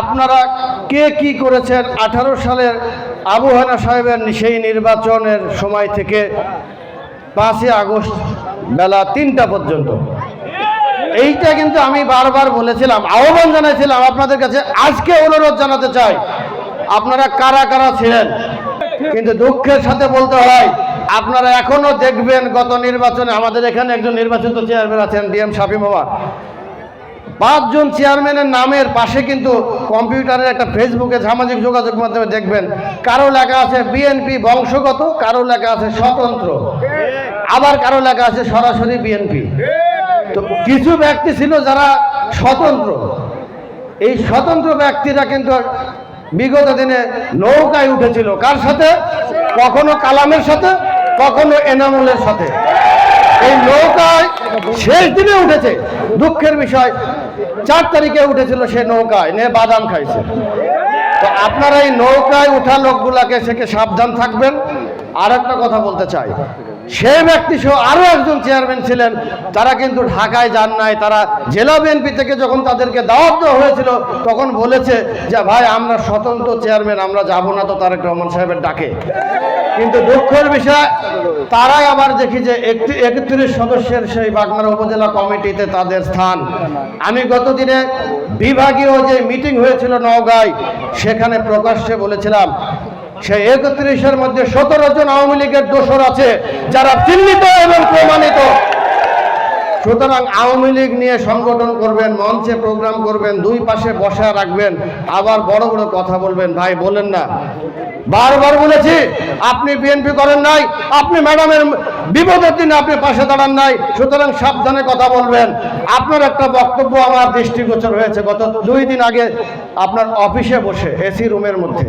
আপনারা কে কি করেছেন? আঠারো সালের আবু হানা সাহেবের সেই নির্বাচনের সময় থেকে পাঁচই আগস্ট বেলা তিনটা পর্যন্ত। এইটা কিন্তু আমি বারবার বলেছিলাম, আহ্বান জানাইছিলাম আপনাদের কাছে। আজকে অনুরোধ জানাতে চাই, আপনারা কারা কারা ছিলেন? কিন্তু দুঃখের সাথে বলতে হয়, আপনারা এখনও দেখবেন গত নির্বাচনে আমাদের এখানে একজন নির্বাচিত চেয়ারম্যান আছেন ডিএম শাফি মামা পাঁচজন চেয়ারম্যানের নামের পাশে কিন্তু কম্পিউটারের একটা ফেসবুকে সামাজিক যোগাযোগ মাধ্যমে দেখবেন, কারও লেখা আছে বিএনপি বংশগত, কারও লেখা আছে স্বতন্ত্র। আবার কারও লেখা আছে সরাসরি বিএনপি তো কিছু ব্যক্তি ছিল যারা স্বতন্ত্র। এই স্বতন্ত্র ব্যক্তিরা কিন্তু বিগত দিনে নৌকায় উঠেছিল। কার সাথে? কখনো কালামের সাথে, কখনো এনামুলের সাথে। এই নৌকায় শেষ দিনে উঠেছে। দুঃখের বিষয় চার তারিখে উঠেছিল সে নৌকায় নে বাদাম খাইছে। তো আপনারা এই নৌকায় উঠা লোকগুলাকে থেকে সাবধান থাকবেন? আর একটা কথা বলতে চাই। সেই ব্যক্তি সহ আরও একজন চেয়ারম্যান ছিলেন। তারা কিন্তু ঢাকায় যান নাই। তারা জেলা বিএনপি থেকে যখন তাদেরকে দাওয়াত দেওয়া হয়েছিল, তখন বলেছে যে, ভাই, আমরা স্বতন্ত্র চেয়ারম্যান, আমরা যাব না তো তারেক রহমান সাহেবের ডাকে। কিন্তু দুঃখের বিষয়, তারাই আবার দেখি যে একত্রিশ সদস্যের সেই বাগমারা উপজেলা কমিটিতে তাদের স্থান। আমি গতদিনে বিভাগীয় যে মিটিং হয়েছিল নওগাঁয়, সেখানে প্রকাশ্যে বলেছিলাম সেই একত্রিশের মধ্যে সতেরো জন আওয়ামী লীগের দোষর আছে, যারা চিহ্নিত এবং প্রমাণিত। সুতরাং আওয়ামী লীগ নিয়ে সংগঠন করবেন, মঞ্চে প্রোগ্রাম করবেন, দুই পাশে বসা রাখবেন, আবার বড় বড় কথা বলবেন, ভাই বলেন না। বারবার বলেছি, আপনি বিএনপি করেন নাই, আপনি ম্যাডামের বিপদের দিনে আপনি পাশে দাঁড়ান নাই, সুতরাং সাবধানে কথা বলবেন। আপনার একটা বক্তব্য আমার দৃষ্টিগোচর হয়েছে, গত দুই দিন আগে আপনার অফিসে বসে, এসি রুমের মধ্যে।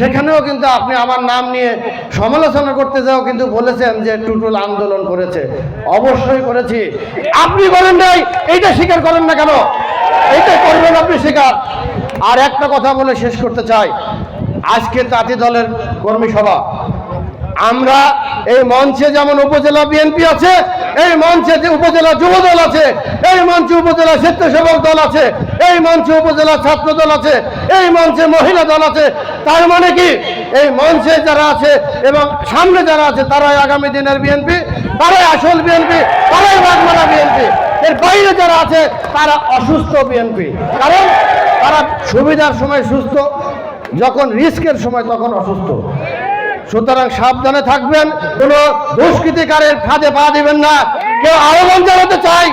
সেখানেও কিন্তু আপনি আমার নাম নিয়ে সমালোচনা করতে যাও, কিন্তু বলেছেন যে টুটুল আন্দোলন করেছে। অবশ্যই করেছি। আপনি করেন নাই, এইটা স্বীকার করেন না কেন? এইটা করবেন আপনি স্বীকার। আর একটা কথা বলে শেষ করতে চাই। আজকে তাঁতি দলের কর্মী সভা। আমরা এই মঞ্চে যেমন উপজেলা বিএনপি আছে, এই মঞ্চে যে উপজেলা যুব দল আছে, এই মঞ্চে উপজেলা স্বেচ্ছাসেবক দল আছে, এই মঞ্চে উপজেলা ছাত্র দল আছে, এই মঞ্চে মহিলা দল আছে, তার মানে কি? এই মঞ্চে যারা আছে এবং সামনে যারা আছে, তারাই আগামী দিনের বিএনপি, তারাই আসল বিএনপি, তারাই বাগমারা বিএনপি। এর বাইরে যারা আছে, তারা অসুস্থ বিএনপি। কারণ তারা সুবিধার সময় সুস্থ, যখন রিস্কের সময় তখন অসুস্থ। সুতরাং সাবধানে থাকবেন, কোনো দুষ্কৃতিকারের ফাঁদে পা দিবেন না। কেউ আহ্বান জানাতে চাই,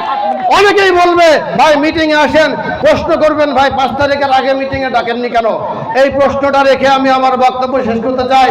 অনেকেই বলবে, ভাই মিটিং আসেন, প্রশ্ন করবেন, ভাই, পাঁচ তারিখের আগে মিটিং এ ডাকেননি কেন? এই প্রশ্নটা রেখে আমি আমার বক্তব্য শেষ করতে চাই।